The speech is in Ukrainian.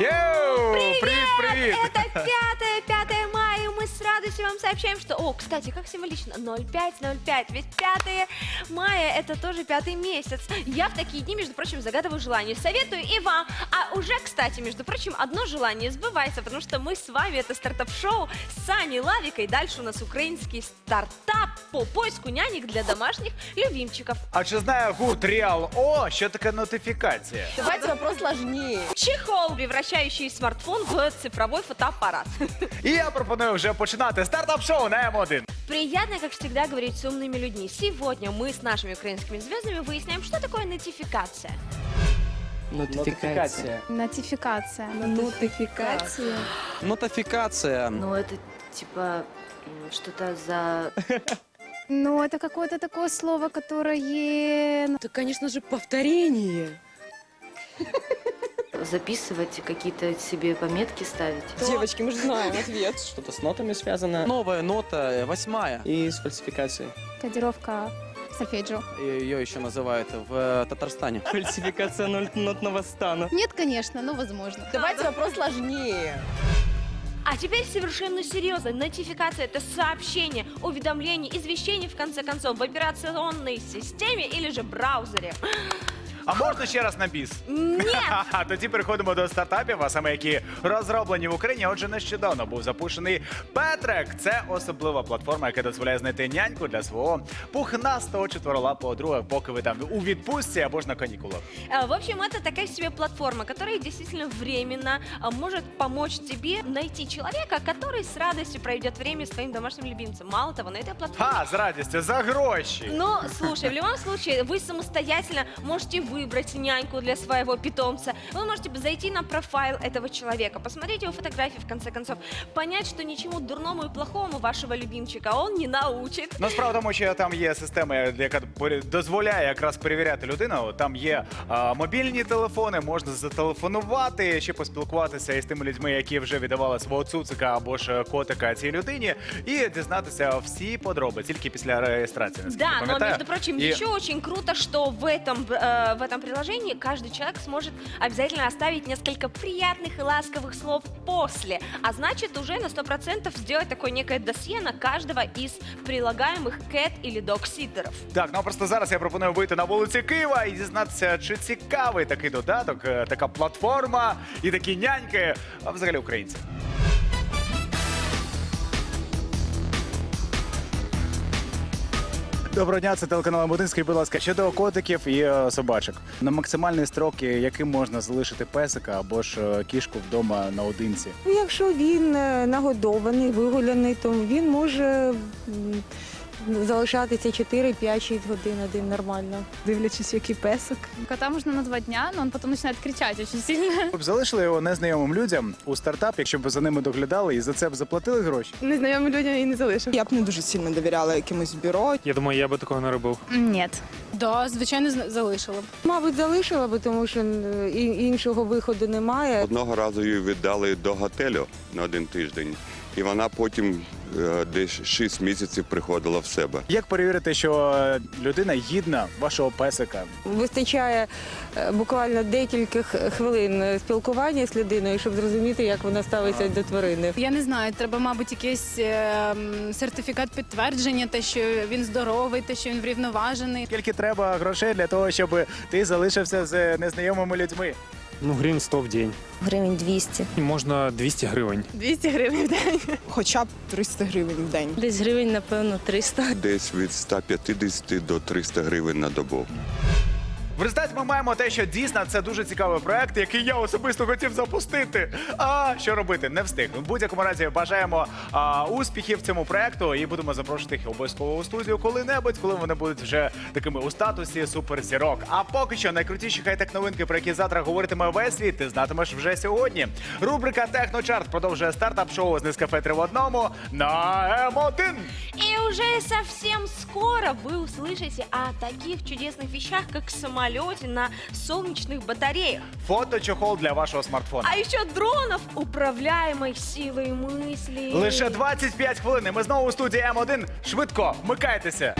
Йоу! Привіт, Привіт! Это 5, 5 мая, и мы с радостью вам сообщаем, что... О, кстати, как символично, 0505, ведь 5 мая это тоже пятый месяц. Я в такие дни, между прочим, загадываю желание. Советую и вам. А уже, кстати, между прочим, одно желание сбывается, потому что мы с вами, это стартап-шоу с Саней Лавикой. Дальше у нас украинский стартап по поиску нянек для домашних любимчиков. А чи знає гурт Real O, що таке нотифікація? Давайте вопрос сложнее. Чехол, превращающий смартфон в цифровой фотоаппарат. І я пропоную вже починати стартап-шоу на М1. Приятно, как всегда, говорить с умными людьми. Сегодня мы с нашими украинскими звездами выясняем, что такое нотификация. Нотификация. Нотификация. Нотификация. Нотификация. Ну, это типа что-то за... Ну, это какое-то такое слово, которое... Это, конечно же, повторение. Записывать, какие-то себе пометки ставить. Девочки, мы же знаем ответ. Что-то с нотами связано. Новая нота, э, восьмая. И с фальсификацией. Кодировка сольфеджио. Ее еще называют в э, Татарстане. Фальсификация нотного стана. Нет, конечно, но возможно. Давайте вопрос сложнее. А теперь совершенно серьезно. Нотификация – это сообщение, уведомление, извещение, в конце концов, в операционной системе или же браузере. А можна ще раз на біс? Нет! Ха-ха, Тоді переходимо до стартапів, а саме які розроблені в Україні. Отже, нещодавно був запущений Петрек. Це особлива платформа, яка дозволяє знайти няньку для свого пухнастого четверолапого друга, поки ви там у відпустці або ж на канікулах. Э, В общем, это такая себе платформа, которая действительно временно а, может помочь тебе найти человека, который с радостью проведет время с твоим домашним любимцем. Мало того, на этой платформе Ха, з радістю, за гроші. Но, слушай, в любом случае, вы самостоятельно можете выбрать няньку для своего питомца. Вы можете зайти на профайл этого человека, посмотреть его фотографии, в конце концов, понять, что ничему дурному и плохому вашего любимчика он не научит. Ну, справа в тому, що там є система, яка порі- дозволяє якраз перевіряти людину. Там є а, мобільні телефони, можна зателефонувати, ще поспілкуватися із тими людьми, які вже віддавали свого цуцика або ж котика цій людині, і дізнатися всі подробиці тільки після реєстрації. наскільки Да, но пам'ятаю. между прочим, І- еще очень круто, что в этом, э, в этом приложении каждый человек сможет обязательно оставить несколько приятных и ласковых слов после. А значит, уже на 100% сделать такое некое досье на каждого из прилагаемых кэт или док-ситеров. Так, ну а просто зараз я пропоную вийти на вулиці Києва і дізнатися, чи цікавий такий додаток, е, така платформа і такі няньки, а взагалі українці. Доброго дня, це телеканал М1. Скажіть, будь ласка, щодо котиків і е, собачок. На максимальні строки, яким можна залишити песика або ж е, кішку вдома наодинці? Ну, Якщо він е, нагодований, вигуляний, то він може залишатися 4, 5, 6 годин один нормально. дивлячись, який песик. Кота можно на два дня, но он потом начинает кричать очень сильно. Ви б залишили його незнайомим людям у стартап, якщо б за ними доглядали і за це б заплатили гроші? Незнайомим людям і не залишив. Я б не дуже сильно довіряла якимось бюро. Я думаю, я би такого не робив. Нет. Да, звичайно, зна- залишила б. Мабуть, залишила би, тому що е, і- іншого виходу немає. Одного разу її віддали до готелю на один тиждень, і вона потім е, десь 6 місяців приходила в себе. Як перевірити, що е, людина гідна вашого песика? Вистачає е, буквально декілька хвилин спілкування з людиною, щоб зрозуміти, як вона ставиться до тварини. Я не знаю, треба, мабуть, якийсь сертифікат підтвердження, те, що він здоровий, те, що він врівноважений. Скільки треба грошей для того, щоб ти залишився з незнайомими людьми? Ну, гривень 100 в день. Гривень 200. Можна 200 гривень. 200 гривень в день. Хоча б 300 гривень в день. Десь гривень, напевно, 300. Десь від 150 до 300 гривень на добу. В результаті ми маємо те, що дійсно це дуже цікавий проект, який я особисто хотів запустити. А що робити? Не встиг. В будь-якому разі бажаємо а, успіхів цьому проекту і будемо запрошувати їх обов'язково у студію коли-небудь, коли вони будуть вже такими у статусі суперзірок. А поки що найкрутіші хай-тек новинки, про які завтра говоритиме весь світ, ти знатимеш вже сьогодні. Рубрика Техночарт продовжує стартап-шоу з Нескафе 3 в одному на М1. И уже совсем скоро вы услышите о таких чудесных вещах, как самолете на солнечных батареях. Фото-чохол для вашого смартфона. А еще дронов, управляемых силой мысли. Лише 25 хвилин. і Ми знову у студії М1. Швидко вмикайтеся.